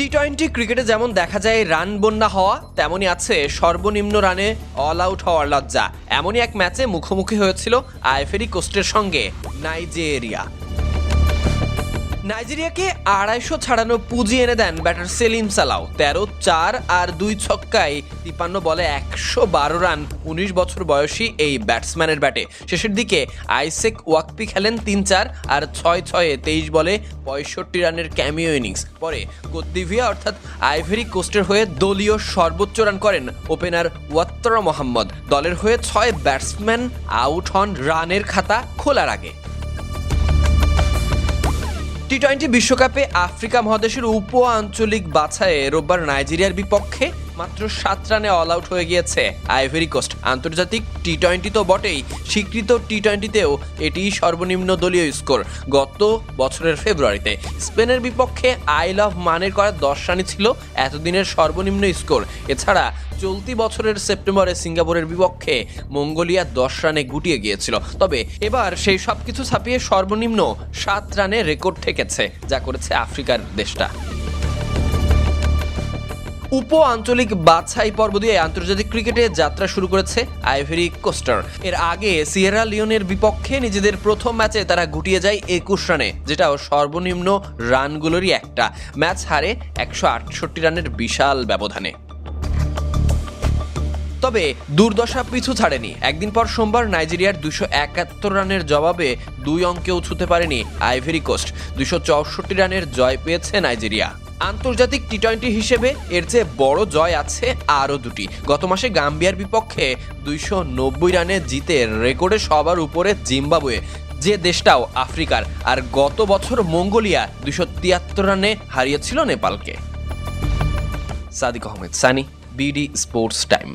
T twenty ক্রিকেটে যেমন দেখা যায় রান বন্যা হওয়া, তেমনই আছে সর্বনিম্ন রানে অল আউট হওয়ার লজ্জা। এমনই এক ম্যাচে মুখোমুখি হয়েছিল আইফেরি কোস্টের সঙ্গে নাইজেরিয়া। নাইজেরিয়াকে আড়াইশো ছাড়ানো পুঁজি এনে দেন ব্যাটার সেলিম সালাও। তেরো, চার আর দুই ছক্কায় তিপান্ন বলে একশো বারো রান, উনিশ বছর বয়সী এই ব্যাটসম্যানের ব্যাটে। শেষের দিকে আইসেক ওয়াকপি খেলেন তিন চার আর ছয় ছয়ে তেইশ বলে পঁয়ষট্টি রানের ক্যামিও ইনিংস। পরে কোদ্দিভিয়া অর্থাৎ আইভেরি কোস্টের হয়ে দলীয় সর্বোচ্চ রান করেন ওপেনার ওয়াত্তরা মোহাম্মদ। দলের হয়ে ছয় ব্যাটসম্যান আউট হন রানের খাতা খোলার আগে। টি টোয়েন্টি বিশ্বকাপে আফ্রিকা মহাদেশের উপ আঞ্চলিক বাছায় রোববার নাইজেরিয়ার বিপক্ষে মাত্র সাত রানে অল আউট হয়ে গিয়েছে। আইভেরি কোস্ট আন্তর্জাতিক টি টোয়েন্টি তো বটেই, স্বীকৃত টি টোয়েন্টিতেও এটি সর্বনিম্ন দলীয় স্কোর গত বছরের ফেব্রুয়ারিতে স্পেনের বিপক্ষে আই লাভ মানের করা দশ রানই ছিল এতদিনের সর্বনিম্ন স্কোর এছাড়া চলতি বছরের সেপ্টেম্বরে সিঙ্গাপুরের বিপক্ষে মঙ্গোলিয়া দশ রানে গুটিয়ে গিয়েছিল। তবে এবার সেই সব কিছু ছাপিয়ে সর্বনিম্ন সাত রানে রেকর্ড ঠেকেছে, যা করেছে আফ্রিকার দেশটা। উপ আঞ্চলিক বাছাই পর্ব দিয়ে আন্তর্জাতিক ক্রিকেটে যাত্রা শুরু করেছে আইভেরি কোস্টার। এর আগে সিয়েরা লিওনের বিপক্ষে নিজেদের প্রথম ম্যাচে তারা গুটিয়ে যায় একুশ রানে যেটাও সর্বনিম্ন রানগুলোরই একটা। ম্যাচ হারে একশো আটষট্টি রানের বিশাল ব্যবধানে। তবে দুর্দশা পিছু ছাড়েনি। একদিন পর সোমবার নাইজেরিয়ার দুশো একাত্তর রানের জবাবে দুই অঙ্কেও ছুতে পারেনি আইভেরি কোস্ট। দুশো চৌষট্টি রানের জয় পেয়েছে নাইজেরিয়া। আন্তর্জাতিক টি টোয়েন্টি হিসেবে এর চেয়ে বড় জয় আছে আরও দুটি। গত মাসে গাম্বিয়ার বিপক্ষে দুইশো নব্বই রানে জিতে রেকর্ডে সবার উপরে জিম্বাবুয়ে, যে দেশটাও আফ্রিকার। আর গত বছর মঙ্গোলিয়া দুশো তিয়াত্তর রানে হারিয়েছিল নেপালকে। Sadiq Ahmed, Sunny, BD sports time.